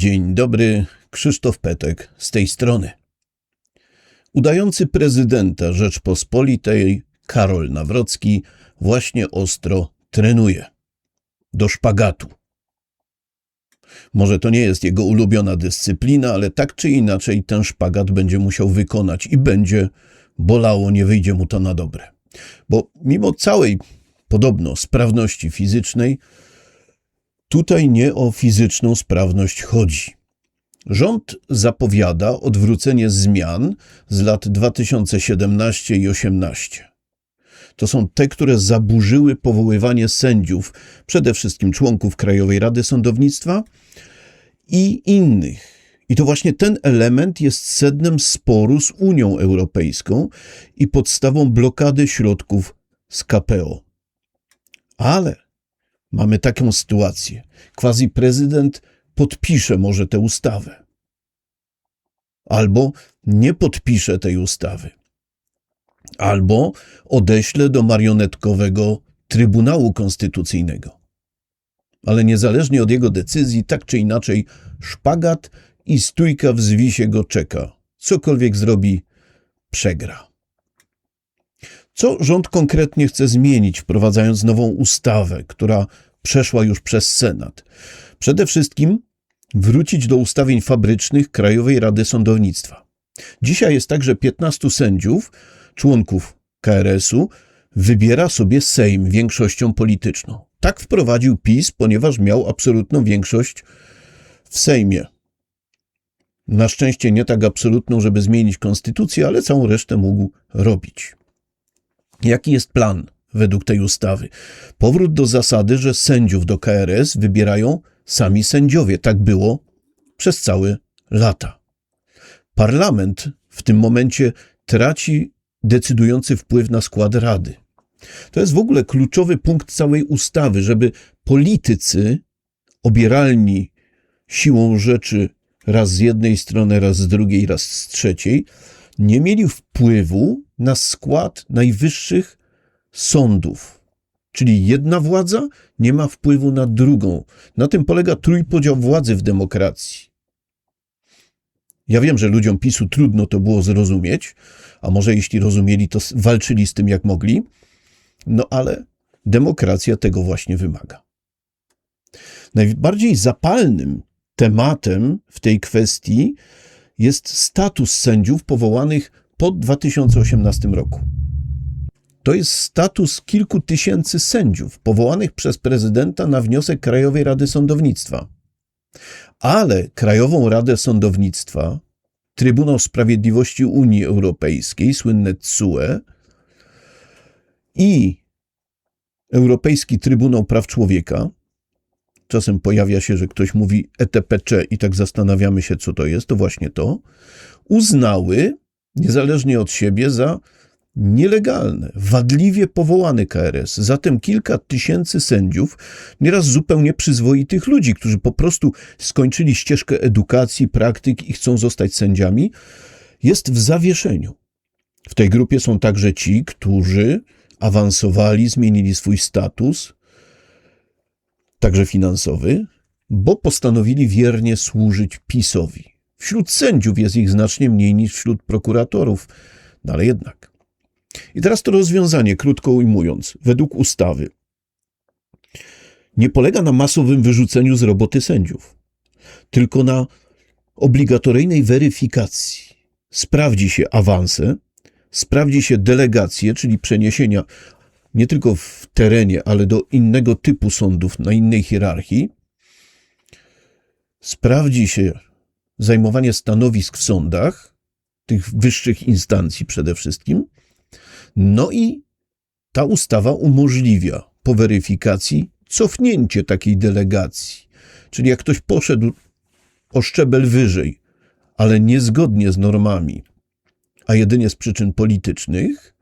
Dzień dobry, Krzysztof Petek z tej strony. Udający prezydenta Rzeczpospolitej Karol Nawrocki właśnie ostro trenuje. Do szpagatu. Może to nie jest jego ulubiona dyscyplina, ale tak czy inaczej ten szpagat będzie musiał wykonać i będzie bolało, nie wyjdzie mu to na dobre. Bo mimo całej podobno sprawności fizycznej, Tutaj nie o fizyczną sprawność chodzi. Rząd zapowiada odwrócenie zmian z lat 2017 i 2018. To są te, które zaburzyły powoływanie sędziów, przede wszystkim członków Krajowej Rady Sądownictwa i innych. I to właśnie ten element jest sednem sporu z Unią Europejską i podstawą blokady środków z KPO. Ale mamy taką sytuację. Quasi prezydent podpisze może tę ustawę. Albo nie podpisze tej ustawy. Albo odeśle do marionetkowego Trybunału Konstytucyjnego. Ale niezależnie od jego decyzji, tak czy inaczej, szpagat i stójka w zwisie go czeka. Cokolwiek zrobi, przegra. Co rząd konkretnie chce zmienić, wprowadzając nową ustawę, która przeszła już przez Senat? Przede wszystkim wrócić do ustawień fabrycznych Krajowej Rady Sądownictwa. Dzisiaj jest tak, że 15 sędziów, członków KRS-u, wybiera sobie Sejm większością polityczną. Tak wprowadził PiS, ponieważ miał absolutną większość w Sejmie. Na szczęście nie tak absolutną, żeby zmienić konstytucję, ale całą resztę mógł robić. Jaki jest plan według tej ustawy? Powrót do zasady, że sędziów do KRS wybierają sami sędziowie. Tak było przez całe lata. Parlament w tym momencie traci decydujący wpływ na skład rady. To jest w ogóle kluczowy punkt całej ustawy, żeby politycy obieralni siłą rzeczy raz z jednej strony, raz z drugiej, raz z trzeciej, nie mieli wpływu na skład najwyższych sądów. Czyli jedna władza nie ma wpływu na drugą. Na tym polega trójpodział władzy w demokracji. Ja wiem, że ludziom PiSu trudno to było zrozumieć, a może jeśli rozumieli, to walczyli z tym jak mogli, no ale demokracja tego właśnie wymaga. Najbardziej zapalnym tematem w tej kwestii jest status sędziów powołanych po 2018 roku. To jest status kilku tysięcy sędziów powołanych przez prezydenta na wniosek Krajowej Rady Sądownictwa. Ale Krajową Radę Sądownictwa, Trybunał Sprawiedliwości Unii Europejskiej, słynne TSUE i Europejski Trybunał Praw Człowieka, czasem pojawia się, że ktoś mówi ETPC i tak zastanawiamy się, co to jest, to właśnie to, uznały niezależnie od siebie za nielegalne, wadliwie powołany KRS. Zatem kilka tysięcy sędziów, nieraz zupełnie przyzwoitych ludzi, którzy po prostu skończyli ścieżkę edukacji, praktyk i chcą zostać sędziami, jest w zawieszeniu. W tej grupie są także ci, którzy awansowali, zmienili swój status, także finansowy, bo postanowili wiernie służyć PiSowi. Wśród sędziów jest ich znacznie mniej niż wśród prokuratorów, no ale jednak. I teraz to rozwiązanie, krótko ujmując, według ustawy, nie polega na masowym wyrzuceniu z roboty sędziów, tylko na obligatoryjnej weryfikacji. Sprawdzi się awanse, sprawdzi się delegacje, czyli przeniesienia nie tylko w terenie, ale do innego typu sądów, na innej hierarchii. Sprawdzi się zajmowanie stanowisk w sądach, tych wyższych instancji przede wszystkim. No i ta ustawa umożliwia po weryfikacji cofnięcie takiej delegacji. Czyli jak ktoś poszedł o szczebel wyżej, ale niezgodnie z normami, a jedynie z przyczyn politycznych,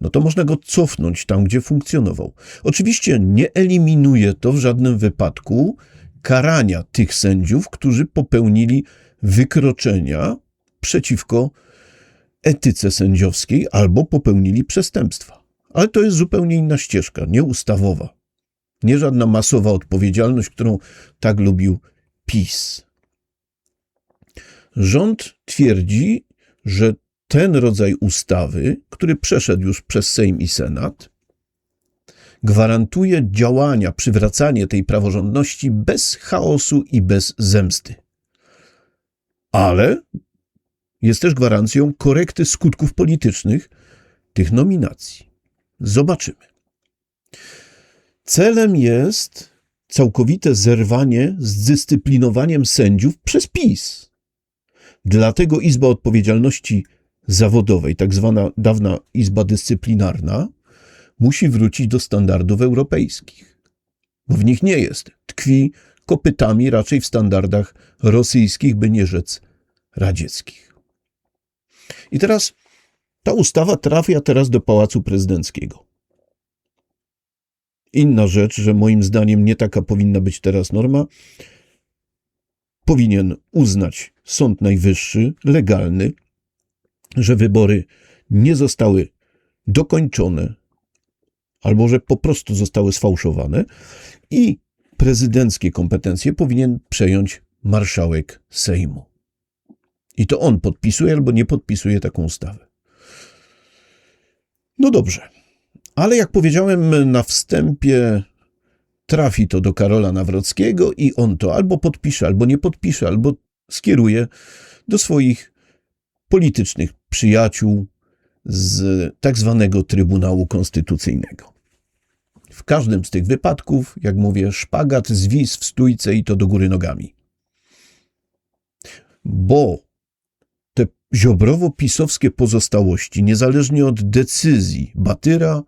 no to można go cofnąć tam, gdzie funkcjonował. Oczywiście nie eliminuje to w żadnym wypadku karania tych sędziów, którzy popełnili wykroczenia przeciwko etyce sędziowskiej albo popełnili przestępstwa. Ale to jest zupełnie inna ścieżka, nieustawowa. Nie żadna masowa odpowiedzialność, którą tak lubił PiS. Rząd twierdzi, że ten rodzaj ustawy, który przeszedł już przez Sejm i Senat, gwarantuje działania, przywracanie tej praworządności bez chaosu i bez zemsty. Ale jest też gwarancją korekty skutków politycznych tych nominacji. Zobaczymy. Celem jest całkowite zerwanie z dyscyplinowaniem sędziów przez PiS. Dlatego Izba Odpowiedzialności Zawodowej, tak zwana dawna Izba Dyscyplinarna, musi wrócić do standardów europejskich, bo w nich nie jest. Tkwi kopytami raczej w standardach rosyjskich, by nie rzec radzieckich. I teraz ta ustawa trafia teraz do Pałacu Prezydenckiego. Inna rzecz, że moim zdaniem nie taka powinna być teraz norma. Powinien uznać Sąd Najwyższy, legalny, że wybory nie zostały dokończone, albo że po prostu zostały sfałszowane i prezydenckie kompetencje powinien przejąć marszałek Sejmu. I to on podpisuje albo nie podpisuje taką ustawę. No dobrze, ale jak powiedziałem na wstępie, trafi to do Karola Nawrockiego i on to albo podpisze, albo nie podpisze, albo skieruje do swoich politycznych przyjaciół z tak zwanego Trybunału Konstytucyjnego. W każdym z tych wypadków, jak mówię, szpagat, zwis w stójce i to do góry nogami. Bo te ziobrowo-pisowskie pozostałości, niezależnie od decyzji Batyra,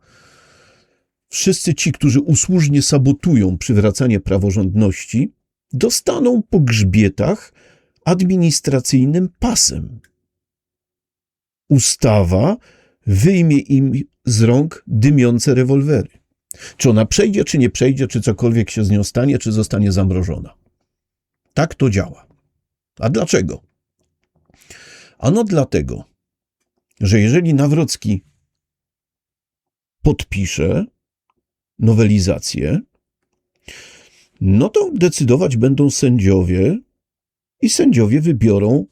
wszyscy ci, którzy usłużnie sabotują przywracanie praworządności, dostaną po grzbietach administracyjnym pasem. Ustawa wyjmie im z rąk dymiące rewolwery. Czy ona przejdzie, czy nie przejdzie, czy cokolwiek się z nią stanie, czy zostanie zamrożona. Tak to działa. A dlaczego? Ano dlatego, że jeżeli Nawrocki podpisze nowelizację, no to decydować będą sędziowie i sędziowie wybiorą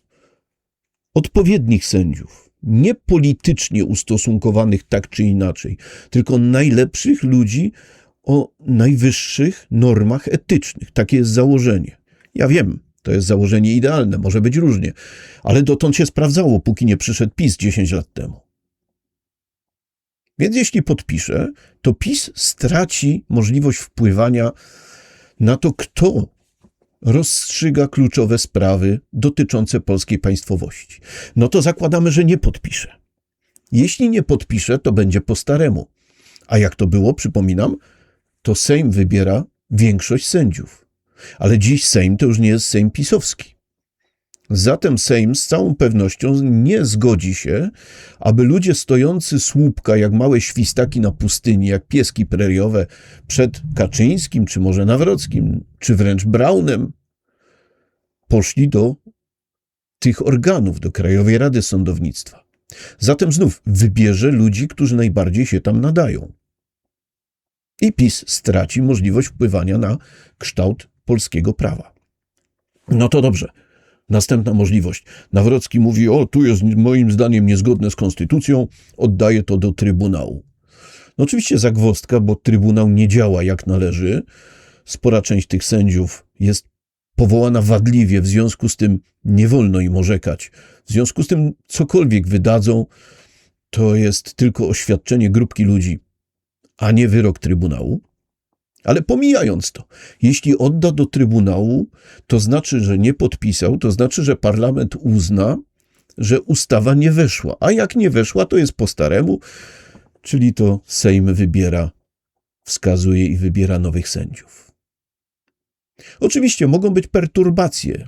odpowiednich sędziów. Nie politycznie ustosunkowanych tak czy inaczej, tylko najlepszych ludzi o najwyższych normach etycznych. Takie jest założenie. Ja wiem, to jest założenie idealne, może być różnie, ale dotąd się sprawdzało, póki nie przyszedł PiS 10 lat temu. Więc jeśli podpisze, to PiS straci możliwość wpływania na to, kto rozstrzyga kluczowe sprawy dotyczące polskiej państwowości. No to zakładamy, że nie podpisze. Jeśli nie podpisze, to będzie po staremu. A jak to było, przypominam, to Sejm wybiera większość sędziów. Ale dziś Sejm to już nie jest Sejm pisowski. Zatem Sejm z całą pewnością nie zgodzi się, aby ludzie stojący słupka jak małe świstaki na pustyni, jak pieski preriowe przed Kaczyńskim, czy może Nawrockim, czy wręcz Braunem, poszli do tych organów, do Krajowej Rady Sądownictwa. Zatem znów wybierze ludzi, którzy najbardziej się tam nadają. I PiS straci możliwość wpływania na kształt polskiego prawa. No to dobrze. Następna możliwość. Nawrocki mówi: O, tu jest moim zdaniem niezgodne z konstytucją, oddaję to do Trybunału. No oczywiście zagwostka, bo Trybunał nie działa jak należy. Spora część tych sędziów jest powołana wadliwie, w związku z tym nie wolno im orzekać. W związku z tym cokolwiek wydadzą, to jest tylko oświadczenie grupki ludzi, a nie wyrok Trybunału. Ale pomijając to, jeśli odda do Trybunału, to znaczy, że nie podpisał, to znaczy, że parlament uzna, że ustawa nie weszła. A jak nie weszła, to jest po staremu, czyli to Sejm wybiera, wskazuje i wybiera nowych sędziów. Oczywiście mogą być perturbacje.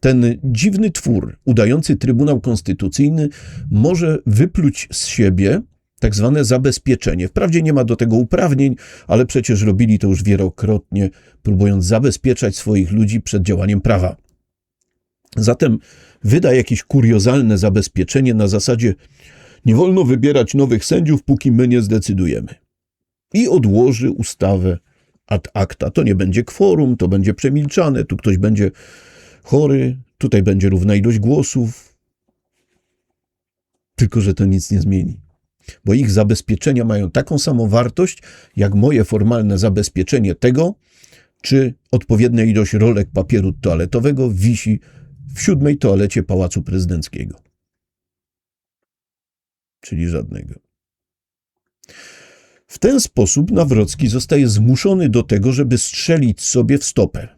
Ten dziwny twór, udający Trybunał Konstytucyjny, może wypluć z siebie tak zwane zabezpieczenie. Wprawdzie nie ma do tego uprawnień, ale przecież robili to już wielokrotnie, próbując zabezpieczać swoich ludzi przed działaniem prawa. Zatem wyda jakieś kuriozalne zabezpieczenie na zasadzie nie wolno wybierać nowych sędziów, póki my nie zdecydujemy. I odłoży ustawę ad acta. To nie będzie kworum, to będzie przemilczane, tu ktoś będzie chory, Tutaj będzie równa ilość głosów, tylko że to nic nie zmieni. Bo ich zabezpieczenia mają taką samą wartość, jak moje formalne zabezpieczenie tego, czy odpowiednia ilość rolek papieru toaletowego wisi w siódmej toalecie Pałacu Prezydenckiego. Czyli żadnego. W ten sposób Nawrocki zostaje zmuszony do tego, żeby strzelić sobie w stopę.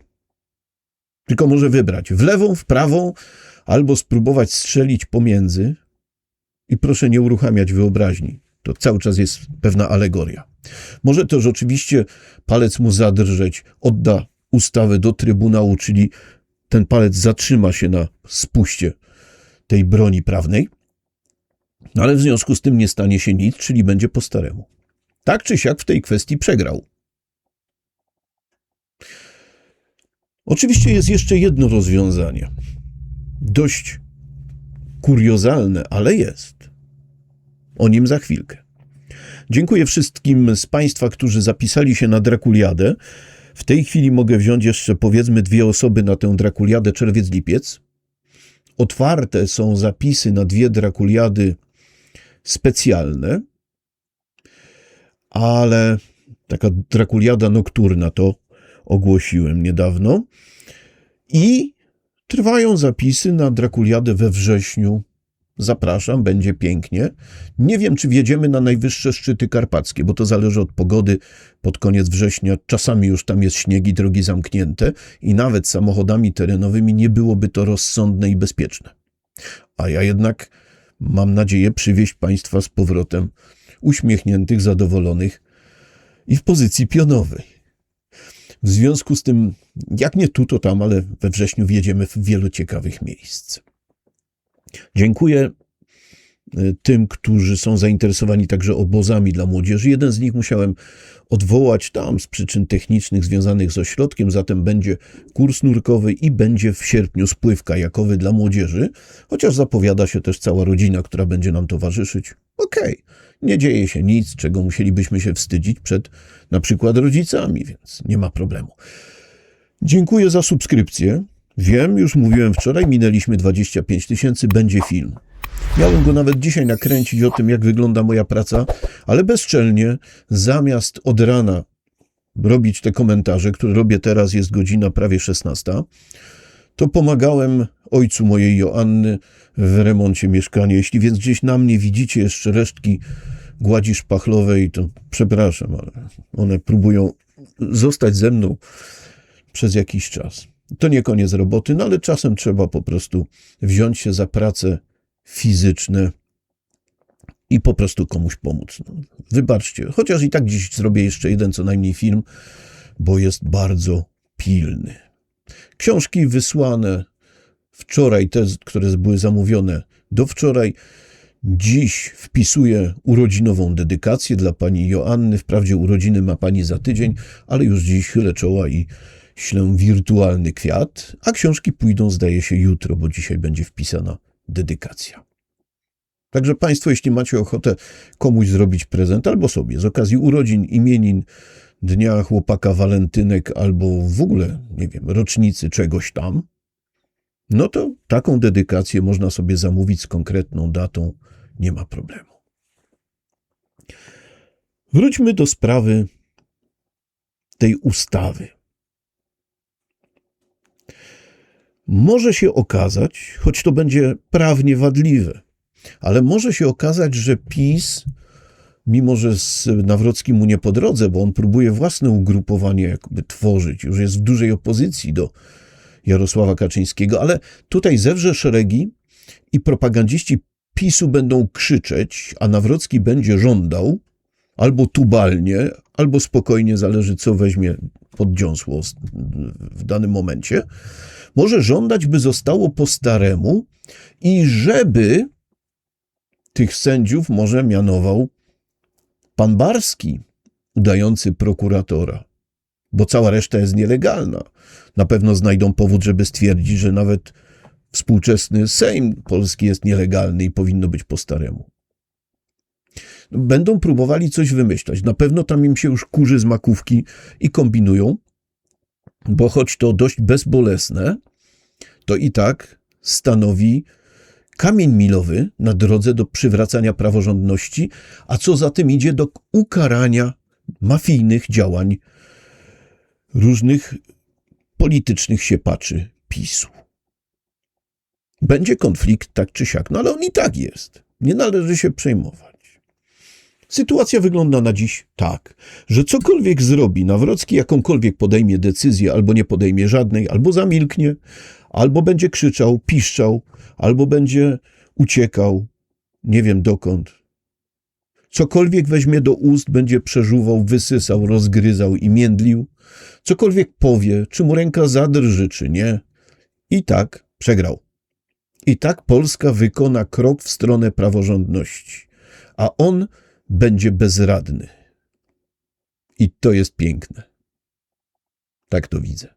Tylko może wybrać w lewą, w prawą, albo spróbować strzelić pomiędzy. I proszę nie uruchamiać wyobraźni. To cały czas jest pewna alegoria. Może też oczywiście palec mu zadrżeć, odda ustawę do Trybunału, czyli ten palec zatrzyma się na spuście tej broni prawnej, no ale w związku z tym nie stanie się nic, czyli będzie po staremu. Tak czy siak w tej kwestii przegrał. Oczywiście jest jeszcze jedno rozwiązanie. Dość kuriozalne, ale jest. O nim za chwilkę. Dziękuję wszystkim z Państwa, którzy zapisali się na Drakuliadę. W tej chwili mogę wziąć jeszcze powiedzmy dwie osoby na tę Drakuliadę czerwiec-lipiec. Otwarte są zapisy na dwie Drakuliady specjalne, ale taka Drakuliada nokturna to ogłosiłem niedawno. I trwają zapisy na Drakuliadę we wrześniu Zapraszam, będzie pięknie. Nie wiem, czy wjedziemy na najwyższe szczyty karpackie, bo to zależy od pogody. Pod koniec września czasami już tam jest śnieg i drogi zamknięte i nawet samochodami terenowymi nie byłoby to rozsądne i bezpieczne. A ja jednak mam nadzieję przywieźć Państwa z powrotem uśmiechniętych, zadowolonych i w pozycji pionowej. W związku z tym, jak nie tu, to tam, ale we wrześniu wjedziemy w wielu ciekawych miejsc. Dziękuję tym, którzy są zainteresowani także obozami dla młodzieży. Jeden z nich musiałem odwołać tam z przyczyn technicznych związanych z ośrodkiem, zatem będzie kurs nurkowy i będzie w sierpniu spływ kajakowy dla młodzieży, chociaż zapowiada się też cała rodzina, która będzie nam towarzyszyć. Okej, okay. nie dzieje się nic, czego musielibyśmy się wstydzić przed na przykład rodzicami, więc nie ma problemu. Dziękuję za subskrypcję. Wiem, już mówiłem wczoraj, minęliśmy 25 tysięcy, będzie film. Miałem go nawet dzisiaj nakręcić o tym, jak wygląda moja praca, ale bezczelnie, zamiast od rana robić te komentarze, które robię teraz, jest godzina prawie 16, to pomagałem ojcu mojej Joanny w remoncie mieszkania. Jeśli więc gdzieś na mnie widzicie jeszcze resztki gładzi szpachlowej, to przepraszam, ale one próbują zostać ze mną przez jakiś czas. To nie koniec roboty, no ale czasem trzeba po prostu wziąć się za prace fizyczne i po prostu komuś pomóc. No, wybaczcie, chociaż i tak dziś zrobię jeszcze jeden co najmniej film, bo jest bardzo pilny. Książki wysłane wczoraj, te, które były zamówione do wczoraj, Dziś wpisuję urodzinową dedykację dla pani Joanny. Wprawdzie urodziny ma pani za tydzień, ale już dziś chylę czoła i ślę wirtualny kwiat, a książki pójdą, zdaje się, jutro, bo dzisiaj będzie wpisana dedykacja. Także Państwo, jeśli macie ochotę komuś zrobić prezent albo sobie z okazji urodzin, imienin, dnia chłopaka walentynek albo w ogóle, nie wiem, rocznicy czegoś tam, no to taką dedykację można sobie zamówić z konkretną datą, nie ma problemu. Wróćmy do sprawy tej ustawy. Może się okazać, choć to będzie prawnie wadliwe, ale może się okazać, że PiS, mimo że z Nawrockim mu nie po drodze, bo on próbuje własne ugrupowanie jakby tworzyć, już jest w dużej opozycji do Jarosława Kaczyńskiego, ale tutaj zewrze szeregi i propagandziści PiSu będą krzyczeć, a Nawrocki będzie żądał, albo tubalnie, albo spokojnie, zależy co weźmie pod dziąsło w danym momencie, może żądać, by zostało po staremu i żeby tych sędziów może mianował pan Barski, udający prokuratora, bo cała reszta jest nielegalna. Na pewno znajdą powód, żeby stwierdzić, że nawet współczesny Sejm polski jest nielegalny i powinno być po staremu. Będą próbowali coś wymyślać. Na pewno tam im się już kurzy z makówki i kombinują, bo choć to dość bezbolesne, to i tak stanowi kamień milowy na drodze do przywracania praworządności, a co za tym idzie do ukarania mafijnych działań różnych politycznych siepaczy PiSu. Będzie konflikt tak czy siak, no ale on i tak jest. Nie należy się przejmować. Sytuacja wygląda na dziś tak, że cokolwiek zrobi Nawrocki, jakąkolwiek podejmie decyzję, albo nie podejmie żadnej, albo zamilknie, albo będzie krzyczał, piszczał, albo będzie uciekał, nie wiem dokąd. Cokolwiek weźmie do ust, będzie przeżuwał, wysysał, rozgryzał i międlił. Cokolwiek powie, czy mu ręka zadrży, czy nie. I tak przegrał. I tak Polska wykona krok w stronę praworządności, a on będzie bezradny. I to jest piękne. Tak to widzę.